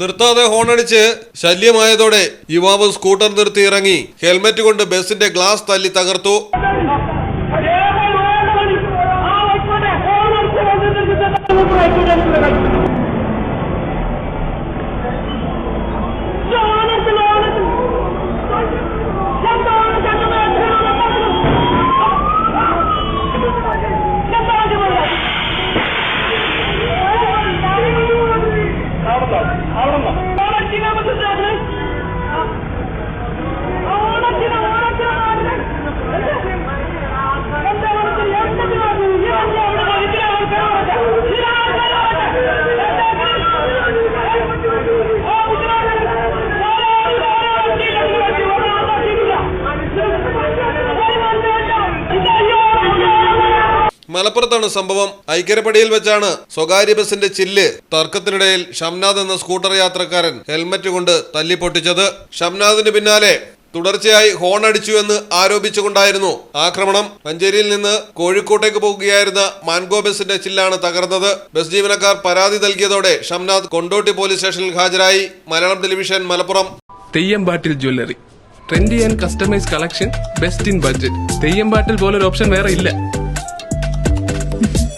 നിർത്താതെ ഹോണടിച്ച് ശല്യമായതോടെ യുവാവ് സ്കൂട്ടർ നിർത്തി ഇറങ്ങി ഹെൽമറ്റ് കൊണ്ട് ബസിന്റെ ഗ്ലാസ് തല്ലി തകർത്തു. മലപ്പുറത്താണ് സംഭവം. ഐക്യരപ്പടിയിൽ വെച്ചാണ് സ്വകാര്യ ബസിന്റെ ചില്ല് തർക്കത്തിനിടയിൽ ഷംനാഥ് എന്ന സ്കൂട്ടർ യാത്രക്കാരൻ ഹെൽമറ്റ് കൊണ്ട് തല്ലിപ്പൊട്ടിച്ചത്. ഷംനാഥിന് പിന്നാലെ തുടർച്ചയായി ഹോൺ അടിച്ചു എന്ന് ആരോപിച്ചുകൊണ്ടായിരുന്നു ആക്രമണം. മഞ്ചേരിയിൽ നിന്ന് കോഴിക്കോട്ടേക്ക് പോകുകയായിരുന്ന മാൻഗോ ബസിന്റെ ചില്ലാണ് തകർന്നത്. ബസ് ജീവനക്കാർ പരാതി നൽകിയതോടെ ഷംനാഥ് കൊണ്ടോട്ടി പോലീസ് സ്റ്റേഷനിൽ ഹാജരായി. Malayalam television Malappuram. Theyyampattil jewellery. Trendy and customise collection best in budget. Theyyampattil പോലൊരു ഓപ്ഷൻ വേറെ ഇല്ല.